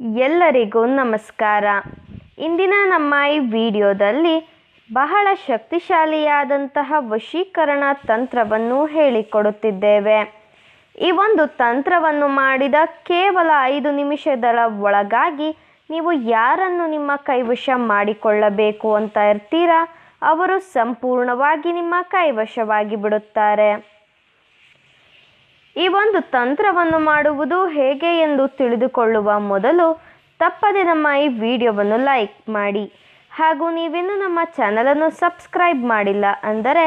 ಎಲ್ಲರಿಗೂ ನಮಸ್ಕಾರ. ಇಂದಿನ ನಮ್ಮ ಈ ವಿಡಿಯೋದಲ್ಲಿ ಬಹಳ ಶಕ್ತಿಶಾಲಿಯಾದಂತಹ ವಶೀಕರಣ ತಂತ್ರವನ್ನು ಹೇಳಿಕೊಡುತ್ತಿದ್ದೇವೆ. ಈ ಒಂದು ತಂತ್ರವನ್ನು ಮಾಡಿದ ಕೇವಲ ಐದು ನಿಮಿಷದಳ ಒಳಗಾಗಿ ನೀವು ಯಾರನ್ನು ನಿಮ್ಮ ಕೈವಶ ಮಾಡಿಕೊಳ್ಳಬೇಕು ಅಂತ ಇರ್ತೀರಾ? ಅವರು ಸಂಪೂರ್ಣವಾಗಿ ನಿಮ್ಮ ಕೈವಶವಾಗಿ ಬಿಡುತ್ತಾರೆ. ಈ ಒಂದು ತಂತ್ರವನ್ನು ಮಾಡುವುದು ಹೇಗೆ ಎಂದು ತಿಳಿದುಕೊಳ್ಳುವ ಮೊದಲು ತಪ್ಪದೆ ನಮ್ಮ ಈ ವಿಡಿಯೋವನ್ನು ಲೈಕ್ ಮಾಡಿ. ಹಾಗೂ ನೀವಿನ್ನು ನಮ್ಮ ಚಾನಲನ್ನು ಸಬ್ಸ್ಕ್ರೈಬ್ ಮಾಡಿಲ್ಲ ಅಂದರೆ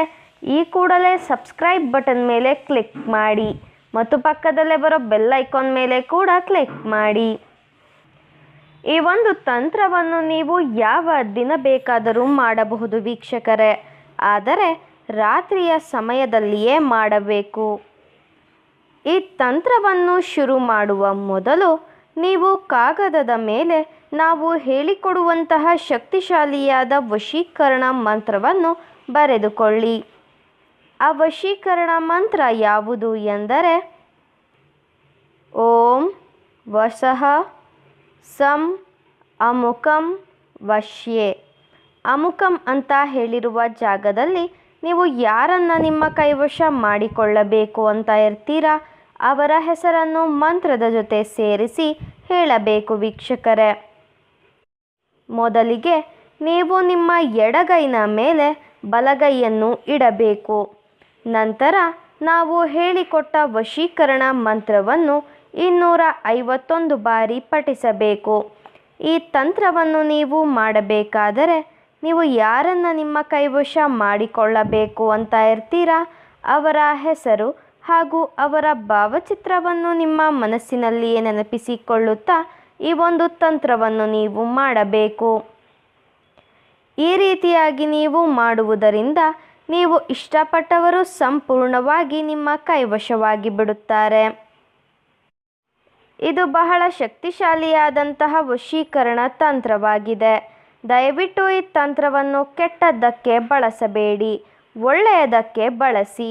ಈ ಕೂಡಲೇ ಸಬ್ಸ್ಕ್ರೈಬ್ ಬಟನ್ ಮೇಲೆ ಕ್ಲಿಕ್ ಮಾಡಿ ಮತ್ತು ಪಕ್ಕದಲ್ಲೇ ಬರೋ ಬೆಲ್ ಐಕಾನ್ ಮೇಲೆ ಕೂಡ ಕ್ಲಿಕ್ ಮಾಡಿ. ಈ ಒಂದು ತಂತ್ರವನ್ನು ನೀವು ಯಾವ ದಿನ ಬೇಕಾದರೂ ಮಾಡಬಹುದು ವೀಕ್ಷಕರೇ. ಆದರೆ ರಾತ್ರಿಯ ಸಮಯದಲ್ಲಿಯೇ ಮಾಡಬೇಕು. ಈ ತಂತ್ರವನ್ನು ಶುರು ಮಾಡುವ ಮೊದಲು ನೀವು ಕಾಗದದ ಮೇಲೆ ನಾವು ಹೇಳಿಕೊಡುವಂತಹ ಶಕ್ತಿಶಾಲಿಯಾದ ವಶೀಕರಣ ಮಂತ್ರವನ್ನು ಬರೆದುಕೊಳ್ಳಿ. ಆ ವಶೀಕರಣ ಮಂತ್ರ ಯಾವುದು ಎಂದರೆ, ಓಂ ವಸಃ ಸಂ ಅಮುಕಂ ವಶ್ಯೆ. ಅಮುಕಂ ಅಂತ ಹೇಳಿರುವ ಜಾಗದಲ್ಲಿ ನೀವು ಯಾರನ್ನು ನಿಮ್ಮ ಕೈವಶ ಮಾಡಿಕೊಳ್ಳಬೇಕು ಅಂತ ಇರ್ತೀರಾ? ಅವರ ಹೆಸರನ್ನು ಮಂತ್ರದ ಜೊತೆ ಸೇರಿಸಿ ಹೇಳಬೇಕು ವೀಕ್ಷಕರೇ. ಮೊದಲಿಗೆ ನೀವು ನಿಮ್ಮ ಎಡಗೈನ ಮೇಲೆ ಬಲಗೈಯನ್ನು ಇಡಬೇಕು. ನಂತರ ನಾವು ಹೇಳಿಕೊಟ್ಟ ವಶೀಕರಣ ಮಂತ್ರವನ್ನು ಇನ್ನೂರ ಐವತ್ತೊಂದು ಬಾರಿ ಪಠಿಸಬೇಕು. ಈ ತಂತ್ರವನ್ನು ನೀವು ಮಾಡಬೇಕಾದರೆ ನೀವು ಯಾರನ್ನು ನಿಮ್ಮ ಕೈವಶ ಮಾಡಿಕೊಳ್ಳಬೇಕು ಅಂತ ಇರ್ತೀರಾ? ಅವರ ಹೆಸರು ಹಾಗೂ ಅವರ ಭಾವಚಿತ್ರವನ್ನು ನಿಮ್ಮ ಮನಸ್ಸಿನಲ್ಲಿಯೇ ನೆನಪಿಸಿಕೊಳ್ಳುತ್ತಾ ಈ ಒಂದು ತಂತ್ರವನ್ನು ನೀವು ಮಾಡಬೇಕು. ಈ ರೀತಿಯಾಗಿ ನೀವು ಮಾಡುವುದರಿಂದ ನೀವು ಇಷ್ಟಪಟ್ಟವರು ಸಂಪೂರ್ಣವಾಗಿ ನಿಮ್ಮ ಕೈವಶವಾಗಿ ಬಿಡುತ್ತಾರೆ. ಇದು ಬಹಳ ಶಕ್ತಿಶಾಲಿಯಾದಂತಹ ವಶೀಕರಣ ತಂತ್ರವಾಗಿದೆ. ದಯವಿಟ್ಟು ಈ ತಂತ್ರವನ್ನು ಕೆಟ್ಟದ್ದಕ್ಕೆ ಬಳಸಬೇಡಿ, ಒಳ್ಳೆಯದಕ್ಕೆ ಬಳಸಿ.